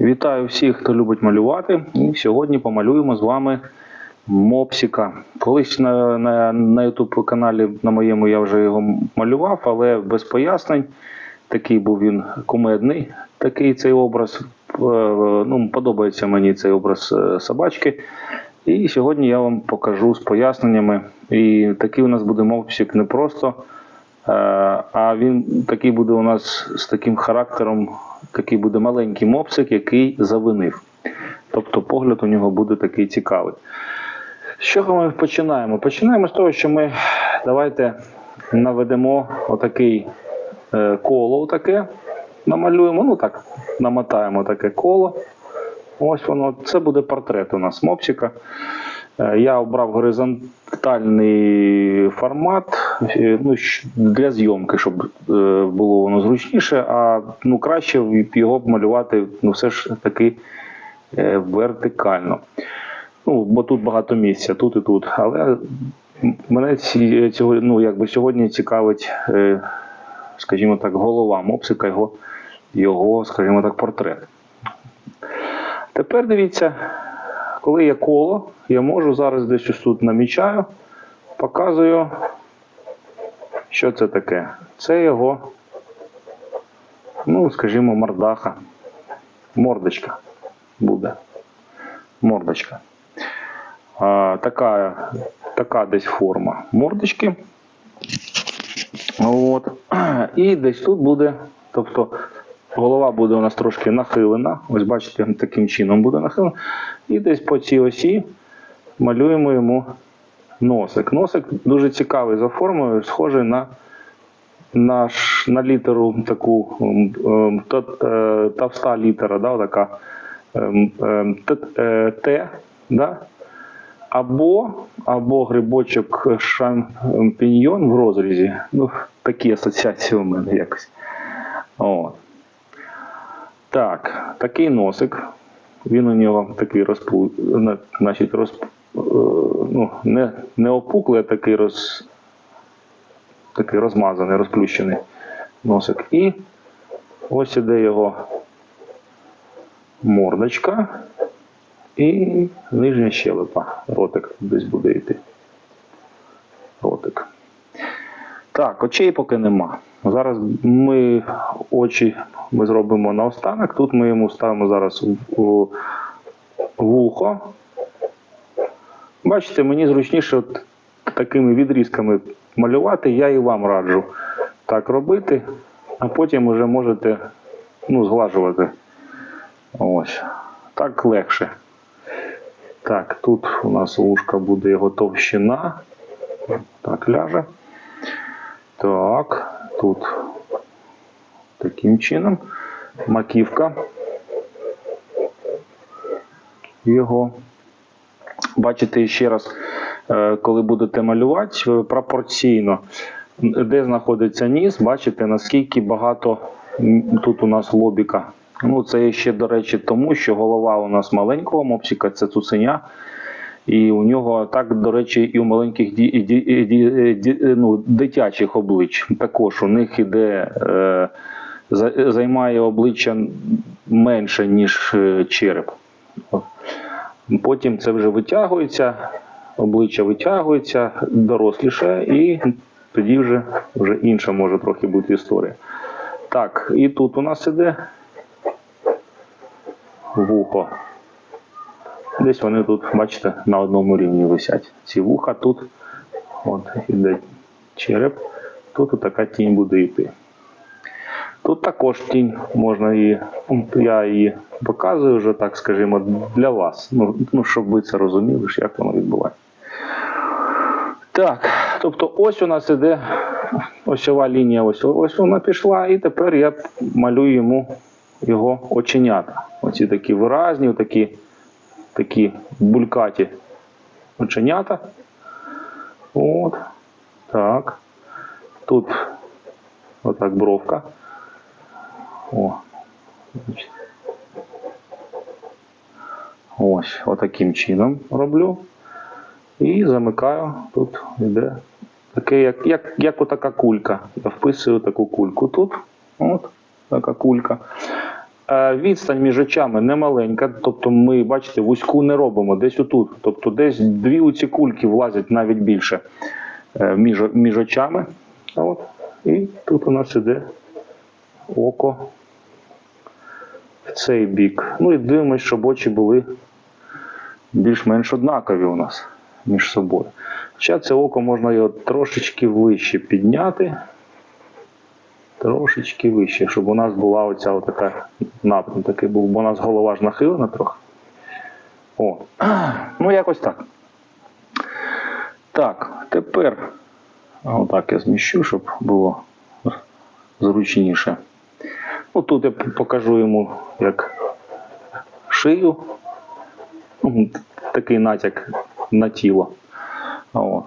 Вітаю всіх, хто любить малювати. І сьогодні помалюємо з вами мопсіка. Колись на, на, на YouTube каналі на моєму я вже його малював, але без пояснень. Такий був він кумедний, такий цей образ. Е, Ну, подобається мені цей образ е, собачки. І сьогодні я вам покажу з поясненнями. І такий у нас буде мопсік не просто. Е, А він такий буде у нас з таким характером, такий буде маленький мопсик, який завинив. Тобто погляд у нього буде такий цікавий. З чого ми починаємо? Починаємо з того, що ми давайте наведемо отакий е, коло, таке, намалюємо, ну так, намотаємо таке коло. Ось воно. Це буде портрет у нас мопсика. Е, Я обрав горизонтальний формат ну, для зйомки, щоб е, було воно зручніше, а ну, краще його б малювати ну, все ж таки е, вертикально. Ну, бо тут багато місця, тут і тут. Але мене цього, ну, якби сьогодні цікавить, е, скажімо так, голова мопсика, його, його, скажімо так, портрет. Тепер дивіться, коли є коло, я можу зараз десь ось тут намічаю, показую, що це таке. Це його, ну, скажімо, мордаха. Мордочка буде. Мордочка. А, така, така десь форма мордочки. От. І десь тут буде, тобто голова буде у нас трошки нахилена. Ось бачите, таким чином буде нахилена. І десь по цій осі малюємо йому носик. Носик дуже цікавий за формою, схожий на, на, ш- на літеру таку ем, ем, та- е, літера, да, така ем, ем, Т, е, да? або, або грибочок шампіньйон в розрізі. Ну, такі асоціації у мене якось. От. Так, такий носик. Він у нього такий розпу... значить, розп... е, ну, не, не опуклий, а такий роз... такий розмазаний, розплющений носик. І ось іде його мордочка і нижня щелепа. Ротик десь буде йти. Ротик. Так, очей поки нема. Зараз ми очі ми зробимо наостанок. Тут ми йому ставимо зараз в, в, вухо. Бачите, мені зручніше от такими відрізками малювати. Я і вам раджу так робити, а потім вже можете ну, зглажувати. Ось. Так легше. Так, тут у нас вушка буде його товщина. Так, ляже. Так, тут таким чином. Маківка його. Бачите ще раз, е, коли будете малювати, е, пропорційно, де знаходиться ніс, бачите, наскільки багато тут у нас лобіка. Ну, це ще, до речі, тому, що голова у нас маленького мопсика, це цуценя. І у нього так, до речі, і у маленьких ді, ді, ді, е, ді- ну, дитячих облич. Також у них іде, е, займає обличчя менше, ніж череп. От. Потім це вже витягується, обличчя витягується, доросліше, і тоді вже, вже інша може трохи бути історія. Так, і тут у нас іде вухо. Десь вони тут, бачите, на одному рівні висять. Ці вуха тут, от іде череп, тут така тінь буде йти. Тут також тінь можна її, я її показую вже, так скажімо, для вас. Ну, ну щоб ви це розуміли, як воно відбувається. Так, тобто ось у нас іде осьова лінія, ось, ось вона пішла, і тепер я малюю йому його оченята. Оці такі виразні, такі, такі булькаті оченята. От. Так. Тут отак бровка. О. Ось, отаким чином роблю. І замикаю. Тут йде таке, як, як, як отака кулька. Я вписую таку кульку тут. От, така кулька. е, відстань між очами не маленька, тобто ми, бачите, вузьку не робимо, десь отут. Тобто десь дві оці кульки влазять навіть більше е, між, між очами. От. І тут у нас іде око цей бік. Ну і дивимось, щоб очі були більш-менш однакові у нас між собою. Хоча це око можна його трошечки вище підняти. Трошечки вище, щоб у нас була оця отака напрям такий був, бо у нас голова ж нахилена трохи. О, ну якось так. Так, тепер отак я зміщу, щоб було зручніше. Ну, тут я покажу йому як шию. Такий натяк на тіло. От.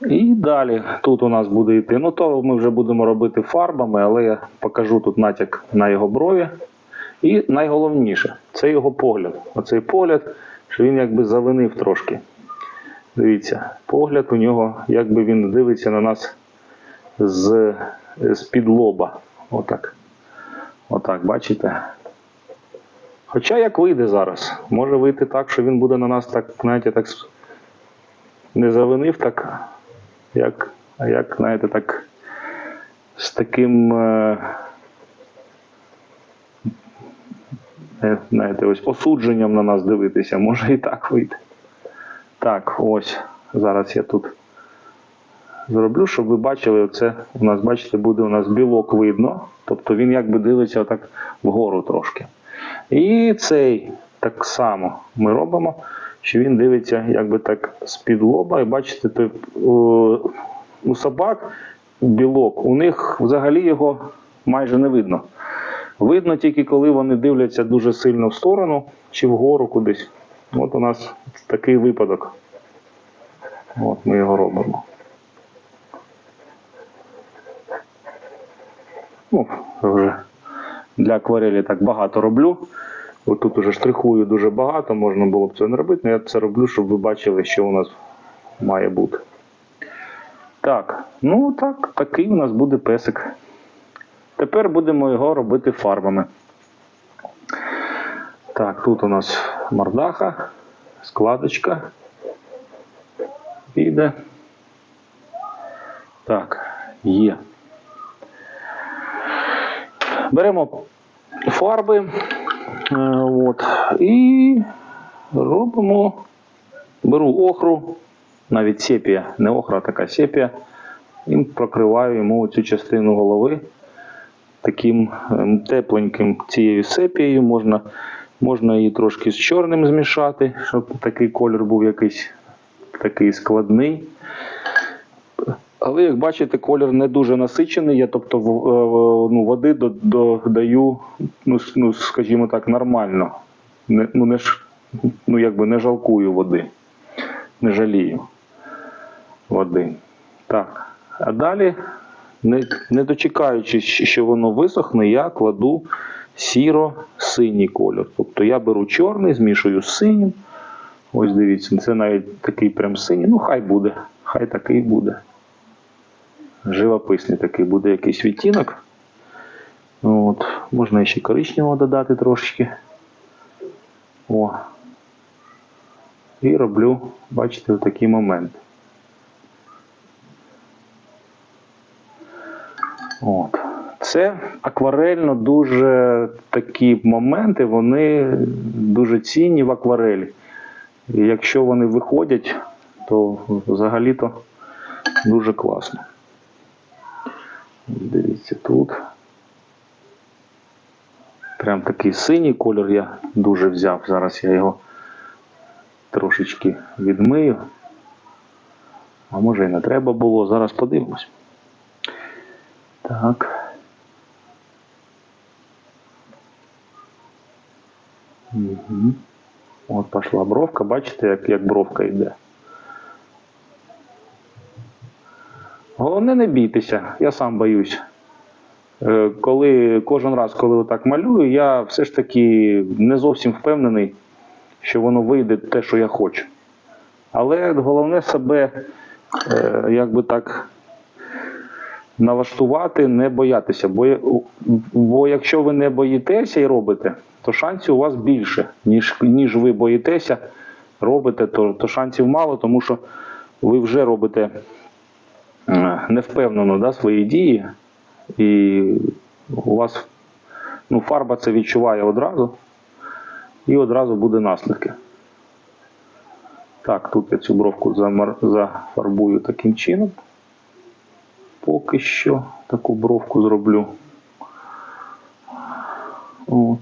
І далі тут у нас буде йти. Ну, то ми вже будемо робити фарбами, але я покажу тут натяк на його брові. І найголовніше це його погляд. Оцей погляд, що він якби завинив трошки. Дивіться, погляд у нього, якби він дивиться на нас з-під лоба. Отак. Отак, бачите? Хоча як вийде зараз, може вийти так, що він буде на нас так, знаєте, так не завинив, так, як, як, знаєте, так з таким, е, знаєте, ось осудженням на нас дивитися, може і так вийти. Так, ось, зараз я тут зроблю, щоб ви бачили, оце у нас, бачите, буде у нас білок видно, тобто він якби дивиться отак вгору трошки. І цей так само ми робимо, що він дивиться якби так з-під лоба. І бачите, той, у собак білок, у них взагалі його майже не видно. Видно тільки коли вони дивляться дуже сильно в сторону чи вгору кудись. От у нас такий випадок. От ми його робимо. Ну, вже для акварелі так багато роблю. От тут уже штрихую дуже багато, можна було б це не робити, але я це роблю, щоб ви бачили, що у нас має бути. Так, ну так, такий у нас буде песик. Тепер будемо його робити фарбами. Так, тут у нас мордаха, складочка. Піде. Так, є. Беремо фарби е, от, і робимо, беру охру, навіть сепія, не охра, а така сепія, і прокриваю йому цю частину голови таким ем, тепленьким цією сепією. Можна, можна її трошки з чорним змішати, щоб такий колір був якийсь такий складний. Але як бачите, колір не дуже насичений. Я тобто е, ну, води додаю, ну, ну, скажімо так, нормально. Не, ну, не, ну, якби не жалкую води, не жалію води. Так. А далі, не, не дочекаючись, що воно висохне, я кладу сіро-синій кольор. Тобто я беру чорний, змішую з синім. Ось дивіться, це навіть такий прям синій. Ну, хай буде, хай такий буде живописний такий буде якийсь відтінок. От. Можна ще коричневого додати трошечки. О. І роблю, бачите, такий момент. От. Це акварельно дуже такі моменти, вони дуже цінні в акварелі. І якщо вони виходять, то взагалі-то дуже класно. Дивіться тут. Прям такий синій колір я дуже взяв. Зараз я його трошечки відмию. А може і не треба було. Зараз подивимось. Так. Угу. От пішла бровка. Бачите, як, як бровка йде. Головне не бійтеся, я сам боюсь. Е, Коли кожен раз, коли отак малюю, я все ж таки не зовсім впевнений, що воно вийде те, що я хочу. Але головне себе, е, як би так, налаштувати, не боятися. Бо, бо якщо ви не боїтеся і робите, то шансів у вас більше, ніж, ніж ви боїтеся, робите, то, то шансів мало, тому що ви вже робите невпевнено да, свої дії, і у вас ну, фарба це відчуває одразу, і одразу буде наслідки. Так, тут я цю бровку зафарбую таким чином. Поки що таку бровку зроблю. От.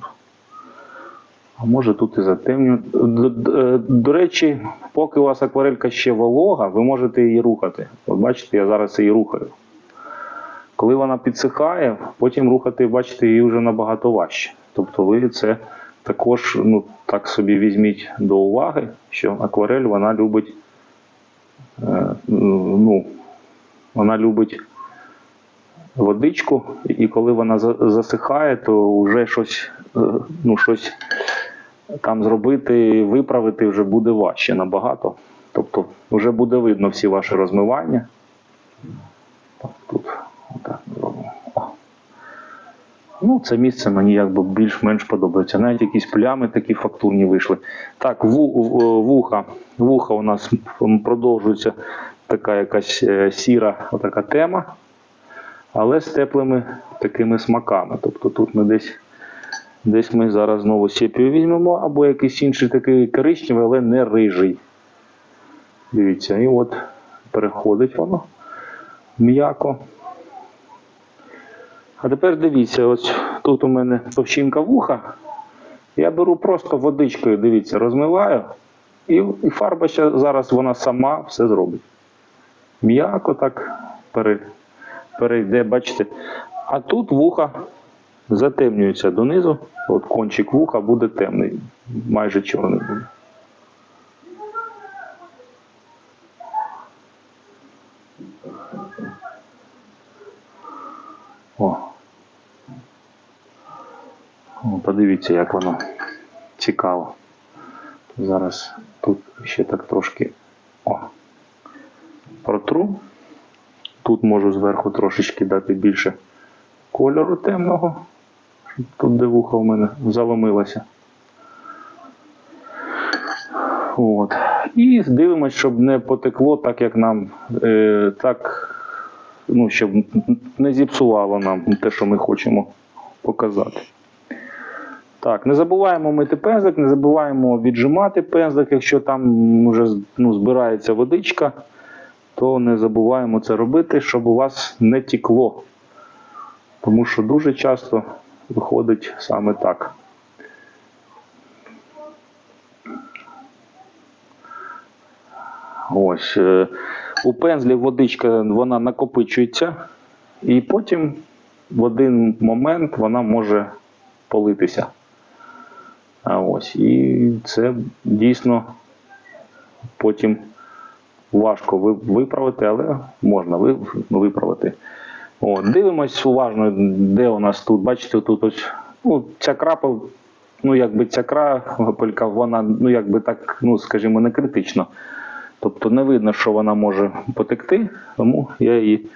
А може тут і затемню. Д- д- До речі, поки у вас акварелька ще волога, ви можете її рухати. От бачите, я зараз її рухаю. Коли вона підсихає, потім рухати, бачите, її вже набагато важче. Тобто ви це також ну, так собі візьміть до уваги, що акварель вона любить, е, ну, вона любить водичку, і коли вона засихає, то вже щось, е, ну, щось там зробити, виправити вже буде важче набагато. Тобто вже буде видно всі ваші розмивання. Тут отак зробимо. Ну, це місце мені якби більш-менш подобається. Навіть якісь плями такі фактурні вийшли. Так, вуха. Вуха у нас продовжується така якась е, сіра отака тема, але з теплими такими смаками. Тобто тут ми десь, десь ми зараз знову сепію візьмемо, або якийсь інший такий коричневий, але не рижий. Дивіться, і от переходить воно м'яко. А тепер дивіться, ось тут у мене товщинка вуха. Я беру просто водичкою, дивіться, розмиваю, і, фарба ще зараз вона сама все зробить. М'яко так перейде, бачите. А тут вуха затемнюється донизу. От кончик вуха буде темний, майже чорний буде. Подивіться, як воно цікаво. Зараз тут ще так трошки о, протру. Тут можу зверху трошечки дати більше кольору темного. Тут де вухо в мене заломилося. От. І дивимось, щоб не потекло так, як нам е, так, ну, щоб не зіпсувало нам те, що ми хочемо показати. Так, не забуваємо мити пензлик, не забуваємо віджимати пензлик, якщо там вже ну, збирається водичка, то не забуваємо це робити, щоб у вас не тікло. Тому що дуже часто виходить саме так. Ось. е, У пензлі водичка вона накопичується, і потім в один момент вона може политися. Ось. І це дійсно потім важко виправити, але можна виправити. От, дивимось уважно, де у нас тут. Бачите, тут ось ну, ця крапель, ну якби ця крапелька, вона, ну якби так, ну скажімо, не критично. Тобто не видно, що вона може потекти, тому я її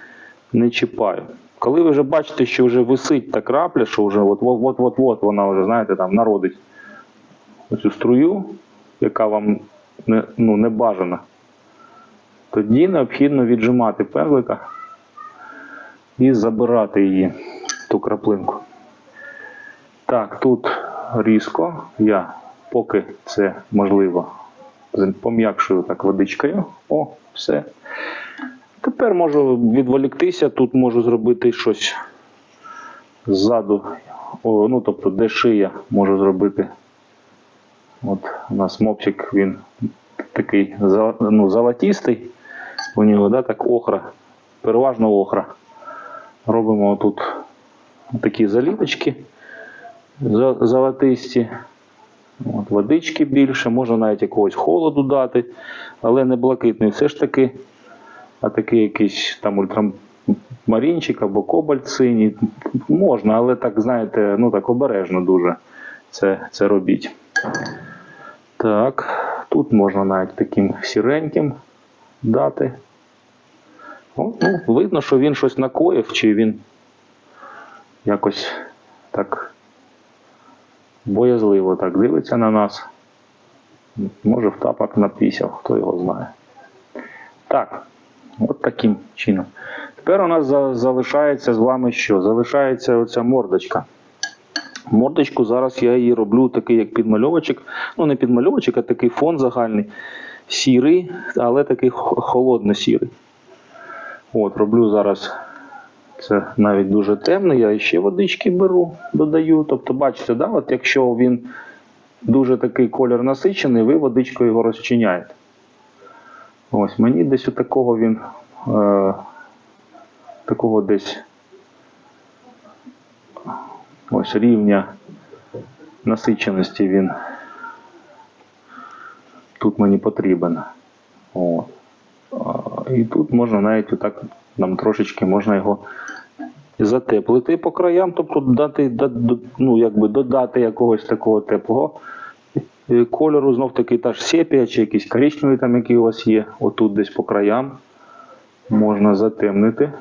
не чіпаю. Коли ви вже бачите, що вже висить та крапля, що вже от от от от вона вже, знаєте, там народить цю струю, яка вам не, ну, не бажана, тоді необхідно віджимати пензлика і забирати її, ту краплинку. Так, тут різко. Я поки це можливо пом'якшую так водичкою. О, все. Тепер можу відволіктися, тут можу зробити щось ззаду, о, ну тобто де шия можу зробити. От у нас мопчик, він такий ну, золотистий. У нього да, так охра, переважно охра. Робимо тут такі заліточки золотисті. От, водички більше, можна навіть якогось холоду дати, але не блакитний все ж таки, а такий якийсь там ультрамарінчик або кобальт синій. Можна, але так, знаєте, ну так обережно дуже це, це робіть. Так, тут можна навіть таким сіреньким дати. Ну, видно, що він щось накоїв, чи він якось так боязливо так дивиться на нас. Може в тапок напісяв, хто його знає. Так, от таким чином. Тепер у нас залишається з вами що? Залишається оця мордочка. Мордочку зараз я її роблю такий, як підмальовочок. Ну, не підмальовочок, а такий фон загальний. Сірий, але такий холодно-сірий. От, роблю зараз це навіть дуже темний. Я ще водички беру, додаю. Тобто, бачите, да, от якщо він дуже такий колір насичений, ви водичкою його розчиняєте. Ось мені десь такого він. Е, такого десь ось рівня насиченості він тут мені потрібен. От. І тут можна навіть отак нам трошечки можна його затеплити по краям, тобто дати, ну, якби додати якогось такого теплого е, кольору, знов таки та ж сепія чи якийсь коричневий там, який у вас є, отут десь по краям можна затемнити.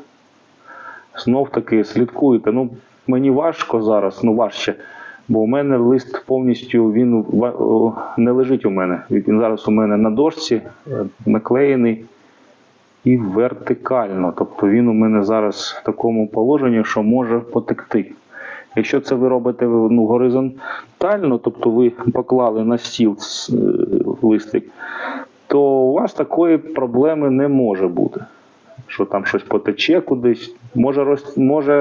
Знов таки слідкуйте. Ну, мені важко зараз, ну важче. Бо у мене лист повністю він не лежить у мене. Він зараз у мене на дошці е, наклеєний і вертикально. Тобто він у мене зараз в такому положенні, що може потекти. Якщо це ви робите ну, горизонтально, тобто ви поклали на стіл е, листик, то у вас такої проблеми не може бути що там щось потече кудись. Може, роз... може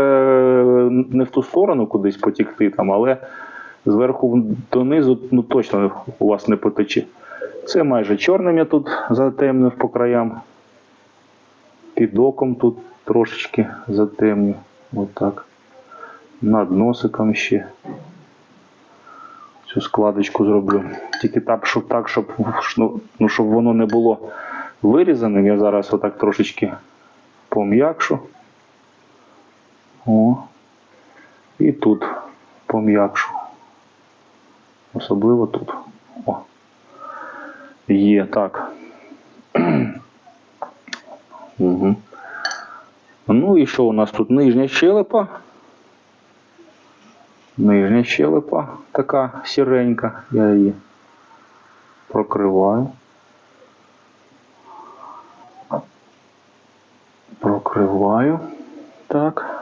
не в ту сторону кудись потікти, там, але зверху донизу ну, точно у вас не потече. Це майже чорним я тут затемнив по краям. Під оком тут трошечки затемню. Отак. Над носиком ще. Цю складочку зроблю. Тільки так, щоб так, щоб, ну, ну, щоб воно не було вирізаним. Я зараз отак трошечки пом'якшу. О. І тут пом'якшу. Особливо тут. О. Є, так. Угу. Ну і що у нас тут? Нижня щелепа. Нижня щелепа така сіренька. Я її прокриваю. Прокриваю. Так.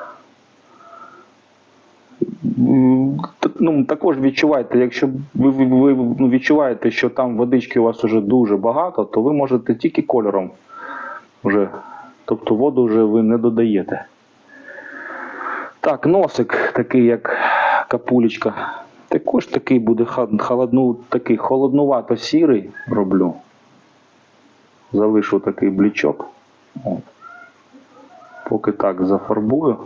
Ну, також відчувайте, якщо ви, ви, ви ну, відчуваєте, що там водички у вас вже дуже багато, то ви можете тільки кольором вже, тобто воду вже ви не додаєте. Так, носик такий, як капулечка. Також такий буде холодну, такий холоднувато сірий роблю. Залишу такий блічок. От. Поки так зафарбую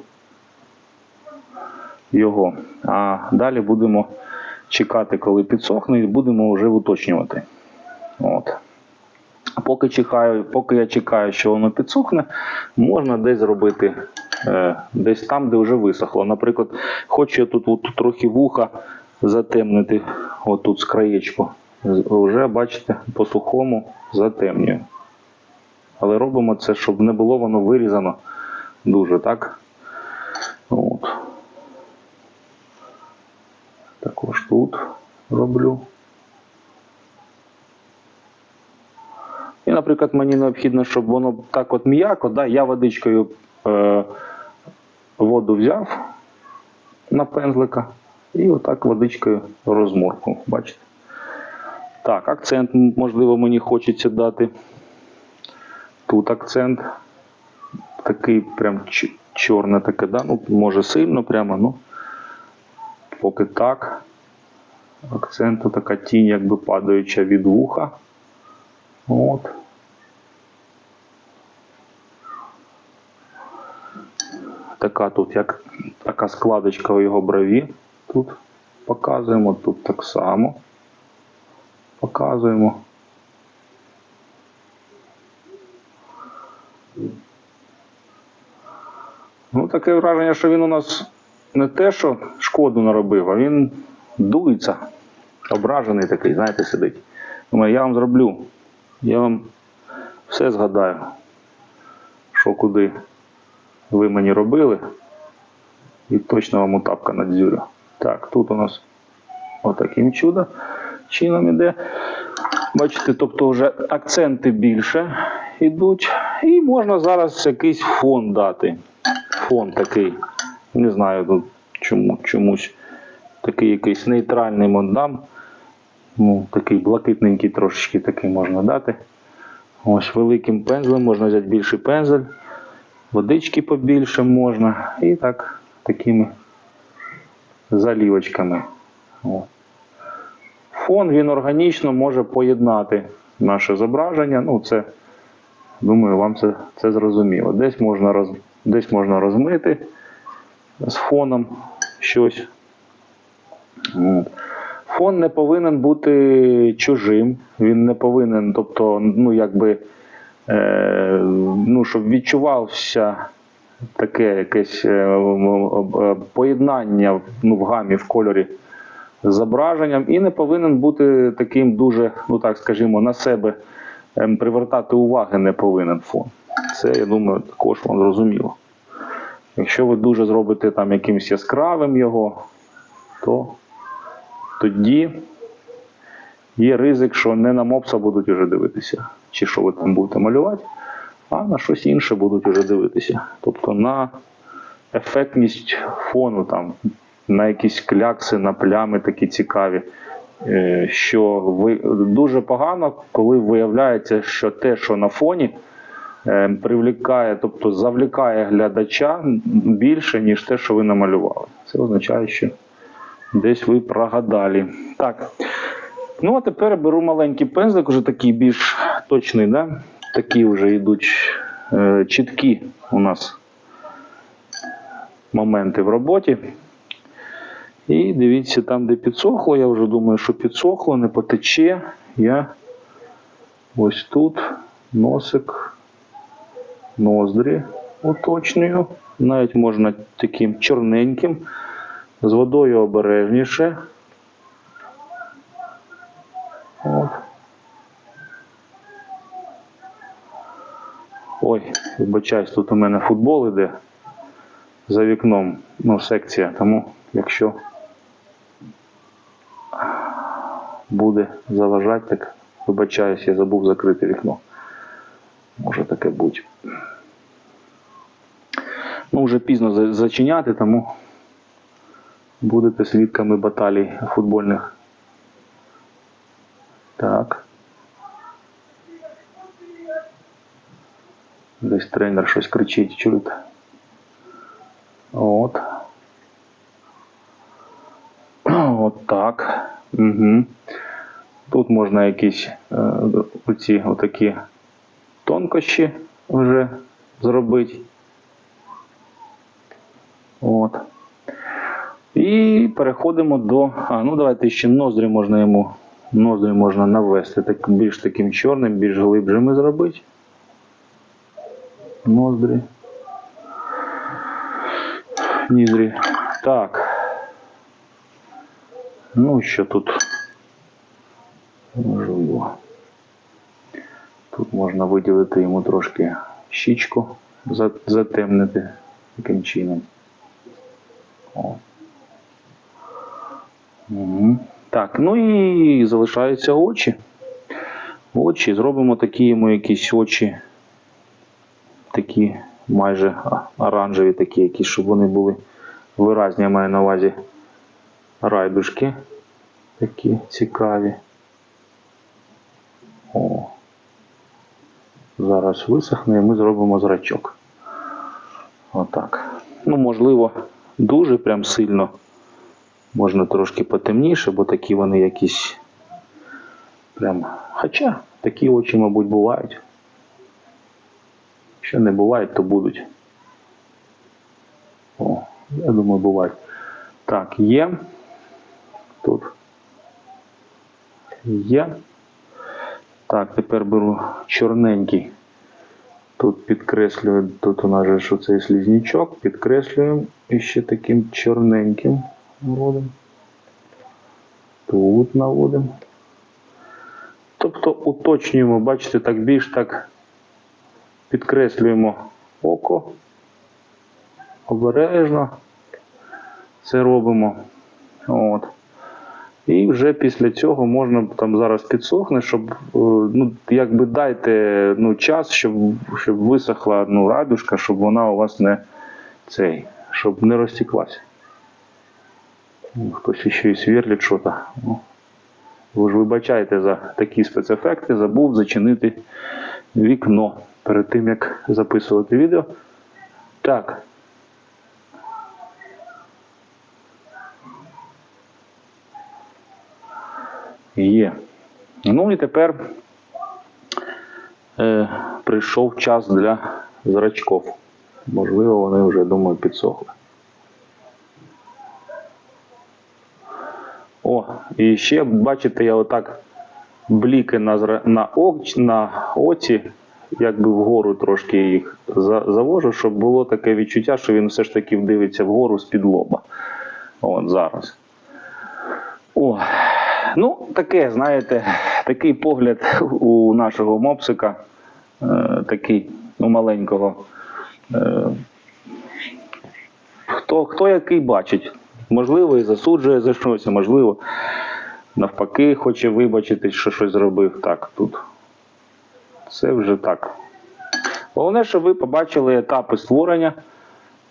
його. А далі будемо чекати, коли підсохне, і будемо вже уточнювати. От. Поки, чекаю, поки я чекаю, що воно підсохне, можна десь зробити е, десь там, де вже висохло. Наприклад, хочу я тут, от, трохи вуха затемнити, отут з краєчку. Вже, бачите, по сухому затемнюю. Але робимо це, щоб не було воно вирізано дуже, так? От. Також тут роблю. Наприклад, мені необхідно, щоб воно так от м'яко, да, я водичкою е, воду взяв на пензлика і отак водичкою розморкнув, бачите? Так, акцент, можливо, мені хочеться дати. Тут акцент такий прям чорне таке, да? ну, може сильно прямо, ну поки так. Акценту така тінь, якби падаюча від вуха. От. Така тут, як така складочка у його брові. Тут показуємо, тут так само. Показуємо. Ну, таке враження, що він у нас не те, що шкоду наробив, а він дується. Ображений такий, знаєте, сидить. Думаю, я вам зроблю. Я вам все згадаю. що куди ви мені робили. І точно вам утапка надзюрю. Так, тут у нас отаким чудо чином іде. Бачите, тобто вже акценти більше йдуть. І можна зараз якийсь фон дати. Фон такий. Не знаю тут чому, чомусь такий якийсь нейтральний модам. Ну, такий блакитненький трошечки такий можна дати. Ось великим пензлем можна взяти більший пензель, водички побільше можна. І так, такими залівочками. О. Фон він органічно може поєднати наше зображення. Ну, це, думаю, вам це, це зрозуміло. Десь можна, роз, десь можна розмити з фоном щось. От. Фон не повинен бути чужим. Він не повинен, тобто, ну, якби, ну, щоб відчувався таке якесь е, е, поєднання ну, в гамі, в кольорі зображенням, і не повинен бути таким дуже, ну так скажімо, на себе ем, привертати уваги не повинен фон. Це, я думаю, також вам зрозуміло. Якщо ви дуже зробите там якимось яскравим його, то тоді є ризик, що не на мопса будуть уже дивитися, чи що ви там будете малювати, а на щось інше будуть уже дивитися. Тобто на ефектність фону, там, на якісь клякси, на плями такі цікаві. Е, Що ви дуже погано, коли виявляється, що те, що на фоні, е, привлікає, тобто завлікає глядача більше, ніж те, що ви намалювали. Це означає, що десь ви прогадали. Так. Ну, а тепер беру маленький пензлик, уже такий більш точний, да? такі вже йдуть е, чіткі у нас моменти в роботі. І дивіться, там, де підсохло, я вже думаю, що підсохло, не потече. Я ось тут носик, ноздрі уточнюю. Навіть можна таким чорненьким, з водою обережніше. От. Ой, вибачаюсь, тут у мене футбол іде за вікном, ну, секція, тому якщо буде заважати, так вибачаюсь, я забув закрити вікно. Може таке бути. Ну, вже пізно зачиняти, тому будете свідками баталій футбольних. Так. Десь тренер щось кричить, чуєте? От. От так. Угу. Тут можна якісь е, оці отакі тонкощі вже зробити. От. І переходимо до. А, ну давайте ще ноздрі можна йому. Ноздрі можна навести так, більш таким чорним, більш глибшими зробити. Ноздрі. Ніздрі. Так. Ну, що тут можливо. Тут можна виділити йому трошки щічку, затемнити таким чином. О. Угу. Так, ну і залишаються очі. Очі. Зробимо такі йому якісь очі. Такі майже оранжеві, такі, які, щоб вони були виразні, я маю на увазі райдушки. Такі цікаві. О. Зараз висохне і ми зробимо зрачок. Отак. Ну, можливо, дуже прям сильно. Можна трошки потемніше, бо такі вони якісь. Прям. Хоча такі очі, мабуть, бувають. Якщо не бувають, то будуть. О, я думаю, бувають. Так, є. Тут. Є. Так, тепер беру чорненький. Тут підкреслюю, тут у нас же ж оцей слізнячок, підкреслюємо і ще таким чорненьким наводимо. Тут наводимо. Тобто уточнюємо, бачите, так більш так підкреслюємо око. Обережно це робимо. От. І вже після цього можна там зараз підсохне, щоб е, ну, якби дайте ну, час, щоб, щоб висохла ну, радужка, щоб вона у вас не цей, щоб не розтеклася. Ну, Хтось ще і сверлить щось. Ну, ви ж вибачайте за такі спецефекти, забув зачинити вікно перед тим, як записувати відео. Так. Є. Ну і тепер е, прийшов час для зрачков. Можливо, вони вже, думаю, підсохли. О, і ще, бачите, я отак бліки на, на, оч, на оці, якби вгору трошки їх за- завожу, щоб було таке відчуття, що він все ж таки дивиться вгору з-під лоба. От зараз. О, ну, таке, знаєте, такий погляд у нашого мопсика, е, такий у маленького. Е, хто, хто який бачить. Можливо, і засуджує за щось, можливо, навпаки, хоче вибачитись, що щось зробив. Так, тут. Це вже так. Головне, щоб ви побачили етапи створення,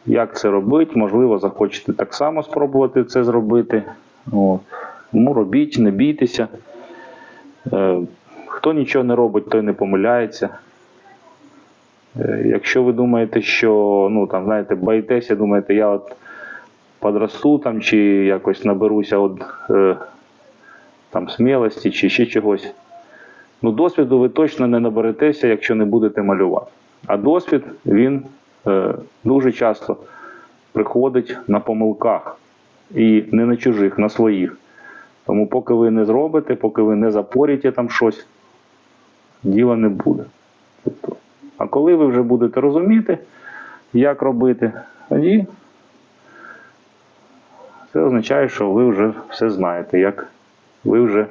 як це робити. Можливо, захочете так само спробувати це зробити. От. Тому робіть, не бійтеся. Е, Хто нічого не робить, той не помиляється. Е, Якщо ви думаєте, що ну там знаєте, боїтеся, думаєте, я от подросту там чи якось наберуся от, е, там смілості чи ще чогось. Ну, досвіду ви точно не наберетеся, якщо не будете малювати. А досвід він е, дуже часто приходить на помилках і не на чужих, на своїх. Тому поки ви не зробите, поки ви не запоріте там щось, діла не буде. Тобто, а коли ви вже будете розуміти, як робити, тоді це означає, що ви вже все знаєте, як ви вже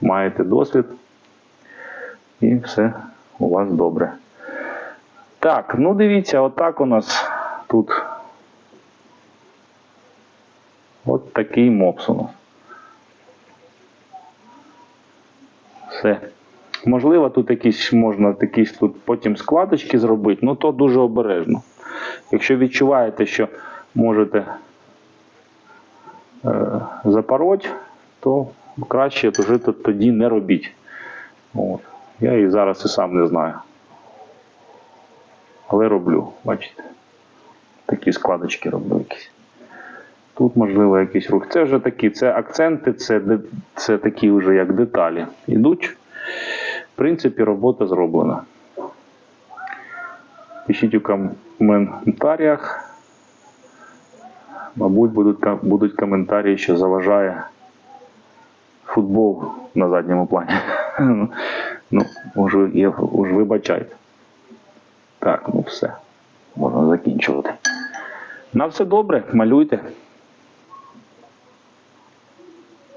маєте досвід і все у вас добре. Так, ну дивіться, отак у нас тут. От такий мопс у нас. Все. Можливо, тут якісь можна якісь тут потім складочки зробити, ну то дуже обережно. Якщо відчуваєте, що можете е, запороть, то краще вже тоді не робіть. От. Я і зараз і сам не знаю. Але роблю, бачите. Такі складочки роблю якісь. Тут, можливо, якийсь рух. Це вже такі, це акценти, це, це такі вже як деталі. Ідуть. В принципі, робота зроблена. Пишіть у коментарях. Мабуть, будуть, будуть коментарі, що заважає футбол на задньому плані. ну, уже, є, уже вибачайте. Так, ну все. Можна закінчувати. На все добре, малюйте.